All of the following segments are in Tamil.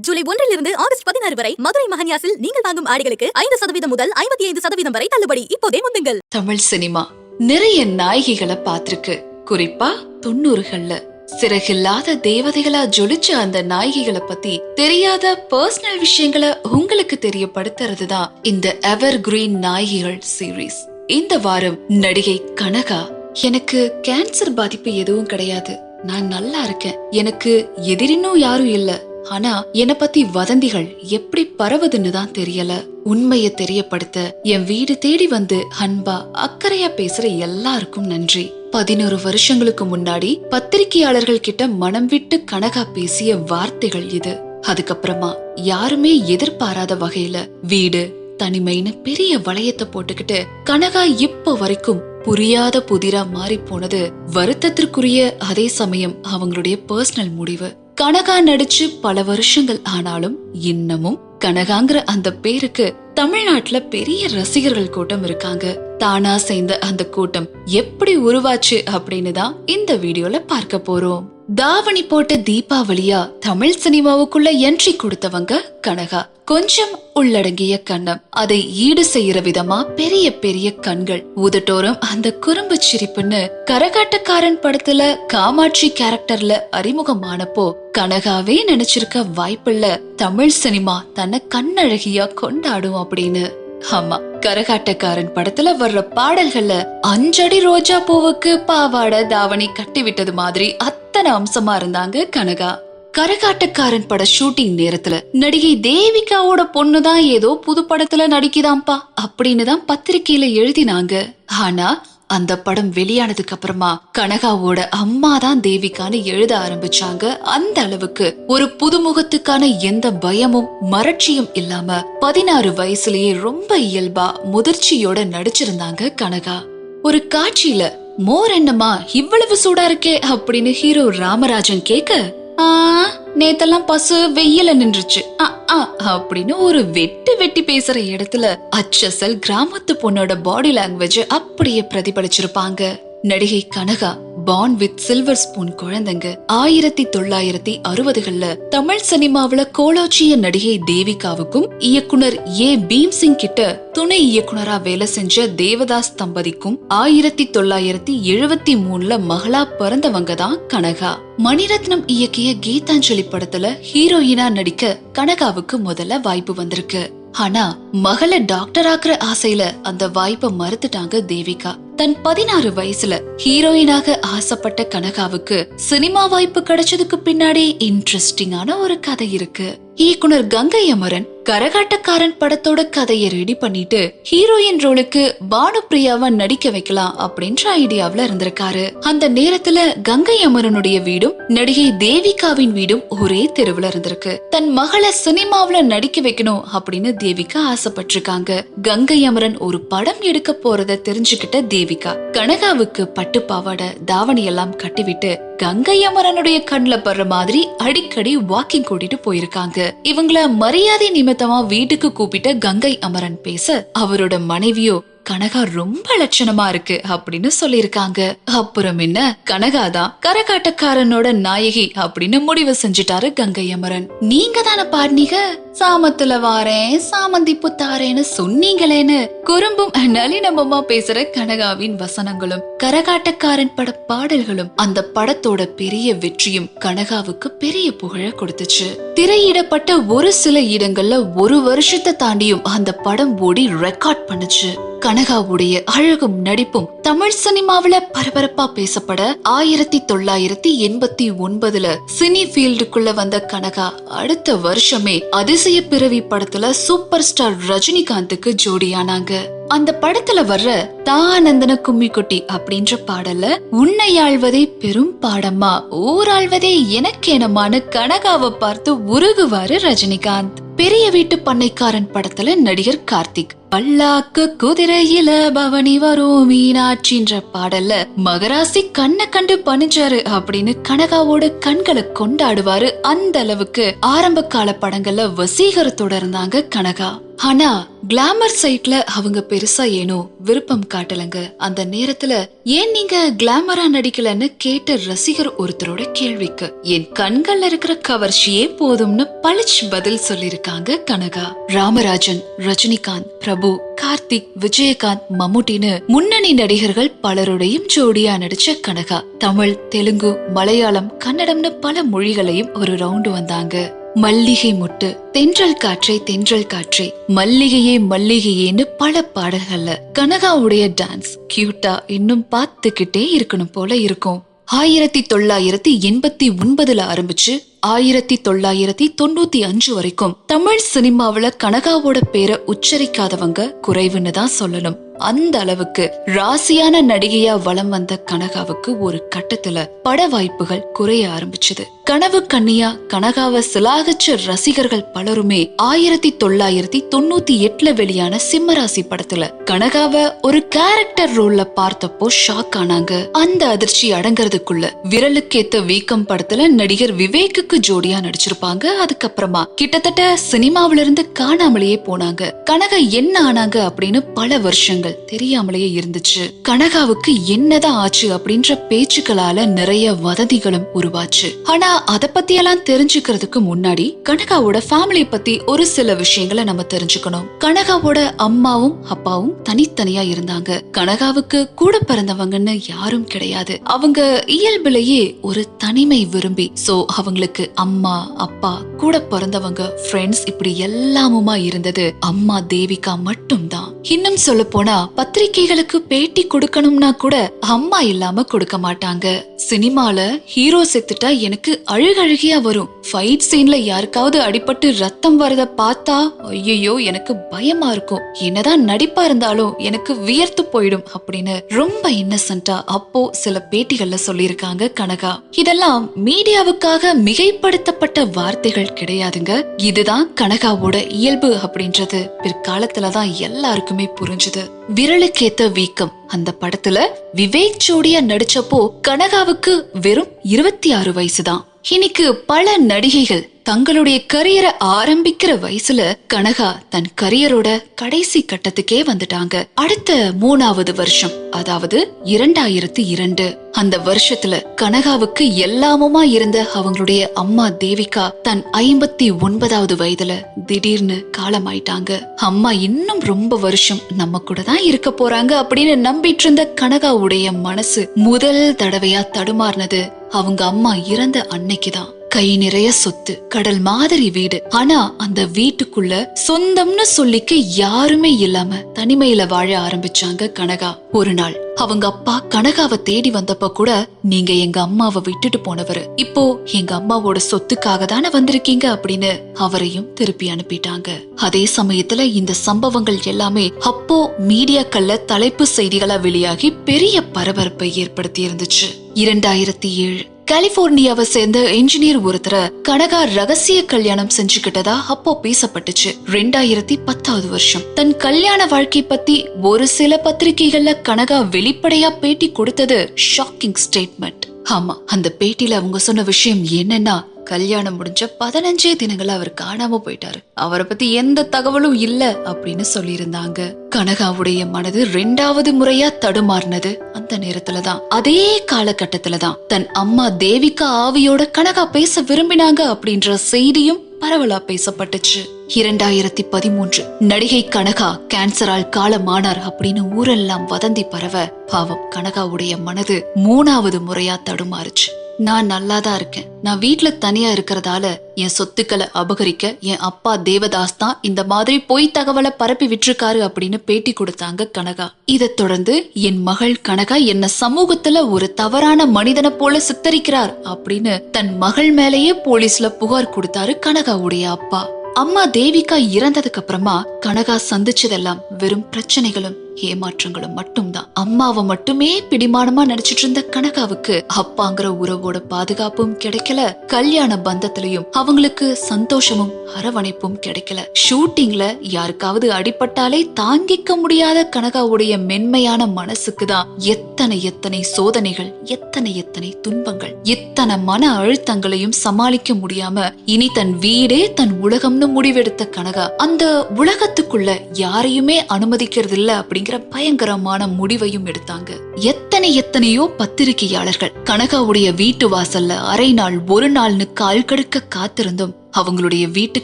ஜூலை ஒன்றிலிருந்து ஆகஸ்ட் பதினாறு வரை மதுரை மகன்யாசில் நீங்கள் வாங்கும் ஆடைகளுக்கு ஐந்து சதவீதம் முதல் ஐம்பத்தி ஐந்து சதவீதம் வரை தள்ளுபடி இப்போதே முந்துங்கள். தமிழ் சினிமா நிறைய நாயகிகளை பார்த்திருக்கு. குறிப்பா தொண்ணூறுகள்ல. சிறகில்லாத தேவதைகளா ஜொலிச்ச அந்த நாயகிகளை பத்தி தெரியாத பர்சனல் விஷயங்களை உங்களுக்கு தெரியப்படுத்துறதுதான் இந்த எவர் கிரீன் நாயகிகள் சீரீஸ் இந்த வாரம் நடிகை கனகா. எனக்கு கேன்சர் பாதிப்பு எதுவும் கிடையாது. நான் நல்லா இருக்கேன். எனக்கு எதிரினும் யாரும் இல்ல. ஆனா என்ன பத்தி வதந்திகள் எப்படி பரவுதுன்னு தான் தெரியல. உண்மையை தெரியப்படுத்த என் வீடு தேடி வந்து அன்பா அக்கறையா பேசுற எல்லாருக்கும் நன்றி. பதினோரு வருஷங்களுக்கு முன்னாடி பத்திரிகையாளர்கள் கிட்ட மனம் விட்டு கனகா பேசிய வார்த்தைகள் இது. அதுக்கப்புறமா யாருமே எதிர்பாராத வகையில வீடு தனிமைன்னு பெரிய வளையத்தை போட்டுக்கிட்டு கனகா இப்போ வரைக்கும் புரியாத புதிரா மாறி போனது வருத்தத்திற்குரிய அதே சமயம் அவங்களுடைய பர்சனல் முடிவு. கனகா நடிச்சு பல வருஷங்கள் ஆனாலும் இன்னமும் கனகாங்கிற அந்த பேருக்கு தமிழ்நாட்டுல பெரிய ரசிகர்கள் கூட்டம் இருக்காங்க. தானா சேர்ந்த அந்த கூட்டம் எப்படி உருவாச்சு அப்படின்னு தான் இந்த வீடியோல பார்க்க போறோம். தாவணி போட்ட தீபாவளியா தமிழ் சினிமாவுக்குள்ள என்ட்ரி கொடுத்தவங்க கனகா. கொஞ்சம் உள்ளடங்கிய கண்ணம். அதை ஈடு செய்யற விதமா பெரிய பெரிய கண்கள். உதட்டோரம் அந்த குறும்பு சிரிப்புன்னு கரகாட்டக்காரன் படத்துல காமாட்சி கேரக்டர்ல அறிமுகமானப்போ கனகாவே நினைச்சிருக்க வாய்ப்பில்ல தமிழ் சினிமா தன்னை கண்ணழகியா கொண்டாடும் அப்படின்னு. ஆமா கரகாட்டக்காரன் படத்துல வர்ற பாடல்கள்ல அஞ்சடி ரோஜா பூவுக்கு பாவாடை தாவணி கட்டி விட்டது மாதிரி அத்தனை அம்சமா இருந்தாங்க கனகா? கரகாட்டக்காரன் பட ஷூட்டிங் நேரத்துல நடிகை தேவிகாவோட பொண்ணுதான் ஏதோ புது படத்துல நடிக்குதாம்பா அப்படின்னு தான் பத்திரிகையில எழுதினாங்க. ஆனா அந்த படம் வெளியானதுக்கு அப்புறமா கனகாவோட அம்மா தான் தேவிகான்னு எழுத ஆரம்பிச்சாங்க. அந்த அளவுக்கு ஒரு புதுமுகத்துக்கான எந்த பயமும் மறட்சியும் இல்லாம பதினாறு வயசுலயே ரொம்ப இயல்பா முதிர்ச்சியோட நடிச்சிருந்தாங்க கனகா. ஒரு காட்சியில மோர் என்னம்மா இவ்வளவு சூடா இருக்கே அப்படின்னு ஹீரோ ராமராஜன் கேக்க ஆ நேத்தெல்லாம் பசு வெயில நின்றுச்சு. ஆ, ஆ, அப்படின்னு ஒரு வெட்டி வெட்டி பேசுற இடத்துல அச்சசல் கிராமத்து பொண்ணோட பாடி லாங்குவேஜ் அப்படியே பிரதிபலிச்சிருப்பாங்க. நடிகை Kanaka born with silver spoon குழந்தைங்க ஆயிரத்தி தொள்ளாயிரத்தி அறுபதுகள்ல தமிழ் சினிமாவுல கோலாச்சிய நடிகை தேவிகாவுக்கும் இயக்குனர் ஏ. பீம்சிங் கிட்ட துணை இயக்குனரா வேலை செஞ்ச தேவதாஸ் தம்பதிக்கும் ஆயிரத்தி தொள்ளாயிரத்தி எழுபத்தி மூணுல மகளா பிறந்தவங்க தான் கனகா. மணிரத்னம் இயக்கிய கீதாஞ்சலி படத்துல ஹீரோயினா நடிக்க கனகாவுக்கு முதல்ல வாய்ப்பு வந்திருக்கு. ஆனா மகளை டாக்டர் ஆக்குற ஆசையில அந்த வாய்ப்பை மறுத்துட்டாங்க தேவிகா. தன் பதினாறு வயசுல ஹீரோயினாக ஆசைப்பட்ட கனகாவுக்கு சினிமா வாய்ப்பு கிடைச்சதுக்கு பின்னாடி இன்ட்ரெஸ்டிங்கான ஒரு கதை இருக்கு. இயக்குனர் கங்கை அமரன் கரகாட்டக்காரன் படத்தோட கதையை ரெடி பண்ணிட்டு ஹீரோயின் ரோலுக்கு பானுப்பிரியாவா நடிக்க வைக்கலாம் அப்படின்ற ஐடியாவுல இருந்திருக்காரு. அந்த நேரத்துல கங்கை அமரனுடைய வீடும் நடிகை தேவிகாவின் வீடும் ஒரே தெருவுல இருந்திருக்கு. தன் மகளை சினிமாவுல நடிக்க வைக்கணும் அப்படின்னு தேவிகா ஆசைப்பட்டிருக்காங்க. கங்கை அமரன் ஒரு படம் எடுக்க போறத தெரிஞ்சுக்கிட்ட தேவிகா கனகாவுக்கு பட்டு பாவாடை தாவணி எல்லாம் கட்டிவிட்டு கங்கை அமரனுடைய கண்ல படுற மாதிரி அடிக்கடி வாக்கிங் கூட்டிட்டு போயிருக்காங்க. இவங்கள மரியாதை நிமித்தமா வீட்டுக்கு கூப்பிட்ட கங்கை அமரன் பேச அவரோட மனைவியோ கனகா ரொம்ப லட்சணமா இருக்கு அப்படின்னு சொல்லிருக்காங்க அப்புறம் என்ன? கனகா தான் கரகாட்டக்காரனோட நாயகி அப்படின்னு முடிவு செஞ்சுட்டாரு கங்கை அமரன். நீங்க தானே பாடினீங்க சாமத்துல வாரேன் சாமந்தி புத்தாரேன்னு சொன்னீங்களேன்னு குறும்பும் நளினமமா பேசுற கனகாவின் வசனங்களும் கரகாட்டக்காரன் பட பாடல்களும் அந்த படத்தோட பெரிய வெற்றியும் கனகாவுக்கு பெரிய புகழ கொடுத்துச்சு. திரையிடப்பட்ட ஒரு சில இடங்கள்ல ஒரு வருஷத்தை தாண்டியும் அந்த படம் ஓடி ரெக்கார்ட் பண்ணுச்சு. கனகாவுடைய அழகும் நடிப்பும் தமிழ் சினிமாவுல பரபரப்பா பேசப்பட ஆயிரத்தி தொள்ளாயிரத்தி எண்பத்தி ஒன்பதுல சினி ஃபீல்டுக்குள்ள வந்த கனகா அடுத்த வருஷமே அதிசய பிறவி படத்துல சூப்பர் ஸ்டார் ரஜினிகாந்துக்கு ஜோடியானாங்க. அந்த படத்துல வர்ற தானந்தன கும்மி கொட்டி அப்படின்ற பாடல்ல உன்னை ஆழ்வதே பெரும் பாடமா ஊராழ்வதே எனக்கேனமான கனகாவை பார்த்து உருகுவாரு ரஜினிகாந்த். பெரிய வீட்டு பண்ணைக்காரன் படத்துல நடிகர் கார்த்திக். பல்லாக்கு குதிரையில பவனி வரும் மீனாட்சின்ற பாடல்ல மகராசி கண்ணை கண்டு பணிஞ்சாரு அப்படின்னு கனகாவோட கண்களை கொண்டாடுவாரு. அந்த அளவுக்கு ஆரம்ப கால படங்கள்ல வசீகரத்தோட இருந்தாங்க கனகா. ஆனா கிளாமர் சைட்ல அவங்க பெருசா ஏனோ விருப்பம் காட்டலங்க. அந்த நேரத்துல ஏன் நீங்க கிளாமரா நடிக்கலன்னு கேட்ட ரசிகர் ஒருத்தரோட கேள்விக்கு என் கண்கள்ல இருக்கிற கவர்ச்சியே போதும்னு பளிச் பதில் சொல்லிருக்காங்க கனகா. ராமராஜன் ரஜினிகாந்த் பிரபு கார்த்திக் விஜயகாந்த் மம்முட்டின்னு முன்னணி நடிகர்கள் பலருடையும் ஜோடியா நடிச்ச கனகா. தமிழ் தெலுங்கு மலையாளம் கன்னடம்னு பல மொழிகளையும் ஒரு ரவுண்டு வந்தாங்க. மல்லிகை முட்டு தென்றல் காற்றே தென்றல் காற்றே மல்லிகையே மல்லிகையேன்னு பல பாடல்கள்ல கனகாவுடைய டான்ஸ் கியூட்டா இன்னும் பார்த்துக்கிட்டே இருக்கணும் போல இருக்கும். ஆயிரத்தி தொள்ளாயிரத்தி எண்பத்தி ஒன்பதுல ஆரம்பிச்சு ஆயிரத்தி தொள்ளாயிரத்தி தொண்ணூத்தி அஞ்சு வரைக்கும் தமிழ் சினிமாவுல கனகாவோட பேரை உச்சரிக்காதவங்க குறைவுன்னு தான் சொல்லணும். அந்த அளவுக்கு ராசியான நடிகையா வலம் வந்த கனகாவுக்கு ஒரு கட்டத்துல பட வாய்ப்புகள் குறைய ஆரம்பிச்சது. கனவு கண்ணியா கனகாவை சிலாகிச்ச ரசிகர்கள் பலருமே ஆயிரத்தி தொள்ளாயிரத்தி தொண்ணூத்தி எட்டுல வெளியான சிம்மராசி படத்துல கனகாவை ஒரு கேரக்டர் ரோல்ல பார்த்தப்போ ஷாக் ஆனாங்க. அந்த அதிர்ச்சி அடங்கறதுக்குள்ள விரலுக்கேத்த வீக்கம் படத்துல நடிகர் விவேக்குக்கு ஜோடியா நடிச்சிருப்பாங்க. அதுக்கப்புறமா கிட்டத்தட்ட சினிமாவில இருந்து காணாமலேயே போனாங்க. கனகா என்ன ஆனாங்க அப்படின்னு பல வருஷங்கள் தெரியாமலேயே இருந்துச்சு. கனகாவுக்கு என்னதான் ஆச்சு அப்படின்ற பேச்சுக்களால நிறைய வதந்திகளும் உருவாச்சு. ஆனா அத பத்தி எல்லாம் தெரிஞ்சுக்கிறதுக்கு முன்னாடி கனகாவோட ஃபேமிலி பத்தி ஒரு சில விஷயங்களை நம்ம தெரிஞ்சுக்கணும். கனகாவோட அம்மாவும் அப்பாவும் தனித்தனியா இருந்தாங்க. கனகாவுக்கு கூட பிறந்தவங்கன்னு யாரும் கிடையாது. அவங்க இயல்புலயே ஒரு தனிமை விரும்பி சோ அவங்களுக்கு அம்மா அப்பா கூட பிறந்தவங்க ஃப்ரெண்ட்ஸ் இப்படி எல்லாமுமா இருந்தது அம்மா தேவிகா மட்டும்தான். இன்னும் சொல்ல போனா பத்திரிகைகளுக்கு பேட்டி கொடுக்கணும்னா கூட அம்மா இல்லாம கொடுக்க மாட்டாங்க. சினிமால ஹீரோ செத்துட்டா எனக்கு அழுகழுகியா வரும். ஃபைட் சீன்ல யாருக்காவது அடிபட்டு ரத்தம் வரத பார்த்தா ஐயோ எனக்கு பயமா இருக்கும். என்னதான் நடிப்பா இருந்தாலும் எனக்கு வியர்த்து போயிடும் அப்படின்னு ரொம்ப இன்னசென்ட்டா அப்போ சில பேட்டிகள்ல சொல்லியிருக்காங்க கனகா. இதெல்லாம் மீடியாவுக்காக மிகைப்படுத்தப்பட்ட வார்த்தைகள் கிடையாதுங்க. இதுதான் கனகாவோட இயல்பு அப்படின்றது. பிற்காலத்துலதான் எல்லாருக்குமே புரிஞ்சுது. விரலுக்கேத்த வீக்கம். அந்த படத்துல விவேக் ஜோடியா நடிச்சப்போ கனகாவுக்கு வெறும் இருபத்தி ஆறு வயசுதான். இன்னைக்கு பல நடிகைகள் தங்களுடைய கரியரை ஆரம்பிக்கிற வயசுல கனகா தன் கரியரோட கடைசி கட்டத்துக்கே வந்துட்டாங்க. அடுத்த மூணாவது வருஷம் அதாவது இரண்டாயிரத்தி இரண்டு. அந்த வருஷத்துல கனகாவுக்கு எல்லாமுமா இருந்த அவங்களுடைய அம்மா தேவிகா தன் ஐம்பத்தி ஒன்பதாவது வயதுல திடீர்னு காலமாயிட்டாங்க. அம்மா இன்னும் ரொம்ப வருஷம் நம்ம கூட தான் இருக்க போறாங்க அப்படின்னு நம்பிட்டு இருந்த கனகாவுடைய மனசு முதல் தடவையா தடுமாறினது அவங்க அம்மா இறந்த அன்னைக்குதான். கை நிறைய சொத்து கடல் மாதிரி வீடு. ஆனா அந்த வீட்டுக்குள்ள சொந்தம்னு சொல்லிக்க யாருமே இல்லாம தனிமையில வாழ ஆரம்பிச்சாங்க கனகா. ஒரு நாள் அவங்க அப்பா கனகாவை தேடி வந்தப்ப கூட நீங்க எங்க அம்மாவை விட்டுட்டு போனவரு. இப்போ எங்க அம்மாவோட சொத்துக்காக தானே வந்திருக்கீங்க அப்படின்னு அவரையும் திருப்பி அனுப்பிட்டாங்க. அதே சமயத்துல இந்த சம்பவங்கள் எல்லாமே அப்போ மீடியாக்கள்ல தலைப்பு செய்திகளா வெளியாகி பெரிய பரபரப்பை ஏற்படுத்தி இருந்துச்சு. இரண்டாயிரத்தி ஏழு கலிபோர்னியாவை சேர்ந்த இன்ஜினியர் ஒருத்தர கனகா ரகசிய கல்யாணம் செஞ்சுக்கிட்டதா அப்போ பேசப்பட்டுச்சு. ரெண்டாயிரத்தி பத்தாவது வருஷம். தன் கல்யாண வாழ்க்கை பத்தி ஒரு சில பத்திரிகைகள்ல கனகா வெளிப்படையா பேட்டி கொடுத்தது ஷாக்கிங் ஸ்டேட்மெண்ட் ஆமா அந்த பேட்டியில அவங்க சொன்ன விஷயம் என்னன்னா கல்யாணம் முடிஞ்ச பதினஞ்சே தினங்கள் அவர் காணாம போயிட்டாரு. அவரை பத்தி எந்த தகவலும் இல்ல அப்படின்னு சொல்லியிருந்தாங்க. கனகாவுடைய மனது ரெண்டாவது முறையா தடுமாறினது அந்த நேரத்துலதான். அதே காலகட்டத்துலதான். தன் அம்மா தேவிகா ஆவியோட கனகா பேச விரும்பினாங்க அப்படின்ற செய்தியும் பரவலா பேசப்பட்டுச்சு. இரண்டாயிரத்தி பதிமூன்று நடிகை கனகா கேன்சரால் காலமானார் அப்படின்னு ஊரெல்லாம் வதந்தி பரவ பாவம் கனகாவுடைய மனது மூணாவது முறையா தடுமாறுச்சு. நான் நல்லா தான் இருக்கேன். நான் வீட்ல தனியா இருக்கிறதால என் சொத்துக்களை அபகரிக்க என் அப்பா தேவதாஸ் தான் இந்த மாதிரி பொய் தகவலை பரப்பி விட்டுருக்காரு அப்படின்னு பேட்டி கொடுத்தாங்க கனகா. இதைத் தொடர்ந்து என் மகள் கனகா என்ன சமூகத்துல ஒரு தவறான மனிதனை போல சித்தரிக்கிறார் அப்படின்னு தன் மகள் மேலேயே போலீஸ்ல புகார் கொடுத்தாரு கனகாவுடைய அப்பா. அம்மா தேவிகா இறந்ததுக்கு அப்புறமா கனகா சந்திச்சதெல்லாம் வெறும் பிரச்சனைகளும். ஏமாற்றங்களும் மட்டும்தான். அம்மாவை மட்டுமே பிடிமானமா நினைச்சிட்டு இருந்த கனகாவுக்கு அப்பாங்கிற உறவோட பாதுகாப்பும் கிடைக்கல. கல்யாண பந்தத்திலையும் அவங்களுக்கு சந்தோஷமும் அரவணைப்பும் கிடைக்கல. ஷூட்டிங்ல யாருக்காவது அடிபட்டாலே தாங்கிக்க முடியாத கனகாவுடைய மென்மையான மனசுக்கு தான் எத்தனை எத்தனை சோதனைகள் எத்தனை எத்தனை துன்பங்கள் எத்தனை மன அழுத்தங்களையும் சமாளிக்க முடியாம இனி தன் வீடே தன் உலகம்னு முடிவெடுத்த கனகா அந்த உலகத்துக்குள்ள யாரையுமே அனுமதிக்கிறது இல்ல அப்படிங்கிற பயங்கரமான முடிவையும் எடுத்தாங்க. எத்தனை எத்தனையோ பத்திரிகையாளர்கள் கனகாவுடைய வீட்டு வாசல்ல அரை நாள் ஒரு நாள்னு கால் கடுக்க காத்திருந்தும் அவங்களுடைய வீட்டு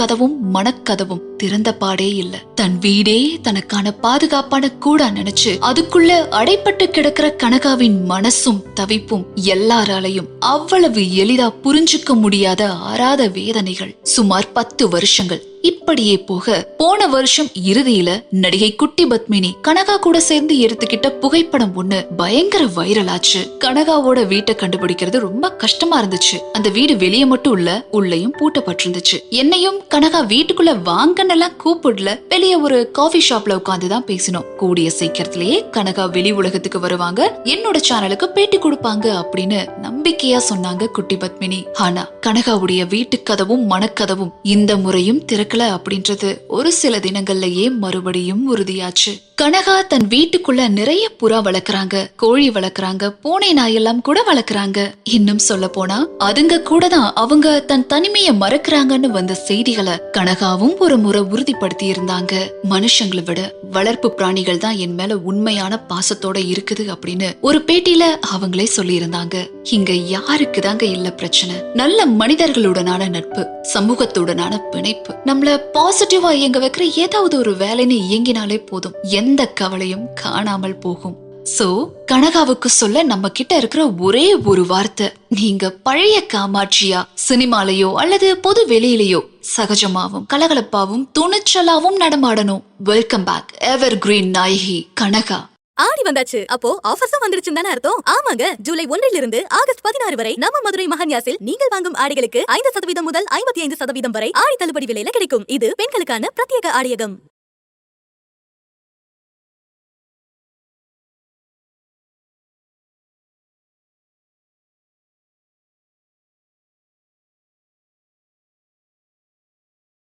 கதவும் மனக்கதவும் திறந்த பாடே இல்ல. தன் வீடே தனக்கான பாதுகாப்பான கூடா நினைச்சு அதுக்குள்ள அடைப்பட்டு கிடக்கிற கனகாவின் மனசும் தவிப்பும் எல்லாராலையும் அவ்வளவு எளிதா புரிஞ்சுக்க முடியாத ஆறாத வேதனைகள். சுமார் பத்து வருஷங்கள். இப்படியே போக போன வருஷம் இறுதியில நடிகை குட்டி பத்மினி கனகா கூட சேர்ந்து எடுத்துக்கிட்ட புகைப்படம் ஒண்ணு பயங்கர வைரல் ஆச்சு. கனகாவோட வீட்டை கண்டுபிடிக்கிறது ரொம்ப கஷ்டமா இருந்துச்சு. அந்த வீடு வெளியே மட்டும் இல்ல உள்ளயும் பூட்டப்பட்டிருந்துச்சு. என்னையும் கனகா வீட்டுக்குள்ள வாங்கன்னெல்லாம் கூப்பிடல. வெளியே ஒரு காஃபி ஷாப்ல உட்காந்துதான் பேசினோம். கூடிய சீக்கிரத்திலேயே கனகா வெளி உலகத்துக்கு வருவாங்க. என்னோட சேனலுக்கு பேட்டி கொடுப்பாங்க அப்படின்னு நம்பிக்கையா சொன்னாங்க குட்டி பத்மினி. ஆனா கனகாவுடைய வீட்டு கதவும் மனக்கதவும் இந்த முறையும் திறக்க நடக்கல அப்படின்றது ஒரு சில தினங்கள்லயே மறுபடியும் உறுதியாச்சு. கனகா தன் வீட்டுக்குள்ள நிறைய புறா வளர்க்கறாங்க கோழி வளர்க்கறாங்க பூனை நாயெல்லாம் கூட வளர்க்கறாங்க. இன்னும் சொல்ல போனா அதுங்க கூட தான் அவங்க தன் தனிமைய மறக்கறாங்கன்னு வந்த செய்திகளை கனகாவும் ஒரு முறை உறுதிப்படுத்தி இருந்தாங்க. மனுஷங்களை விட வளர்ப்பு பிராணிகள் தான் என் மேல உண்மையான பாசத்தோட இருக்குது அப்படின்னு ஒரு பேட்டியில அவங்களே சொல்லியிருந்தாங்க. இங்க யாருக்கு தாங்க இல்ல பிரச்சனை? நல்ல மனிதர்களுடனான நட்பு சமூகத்துடனான பிணைப்பு. நம்மள பாசிட்டிவா இயங்க வைக்கிற ஏதாவது ஒரு வேலைன்னு இயங்கினாலே போதும். எந்த கவலையும் காணாமல் போகும். சோ கனகாவுக்கு சொல்ல நம்ம கிட்ட இருக்கிற ஒரே ஒரு வார்த்தை. நீங்க பழைய காமாட்சியா சினிமாலையோ அல்லது பொது வெளியிலேயோ சகஜமாவும் கலகலப்பாவும் துணிச்சலாவும் நடமாடணும். வெல்கம் பேக் எவர் கிரீன் நாயகி கனகா. ஆடி வந்தாச்சு. அப்போ ஆஃபர்ஸும் வந்துருச்சுன்னு தானே அர்த்தம்? ஆமாங்க. ஜூலை ஒன்றில் இருந்து ஆகஸ்ட் பதினாறு வரை நம்ம மதுரை மகன்யாசில் நீங்கள் வாங்கும் ஆடைகளுக்கு ஐந்து சதவீதம் முதல் ஐம்பத்தி ஐந்து சதவீதம் வரை ஆடி தள்ளுபடி விலையில கிடைக்கும். இது பெண்களுக்கான பிரத்யேக ஆடியகம்.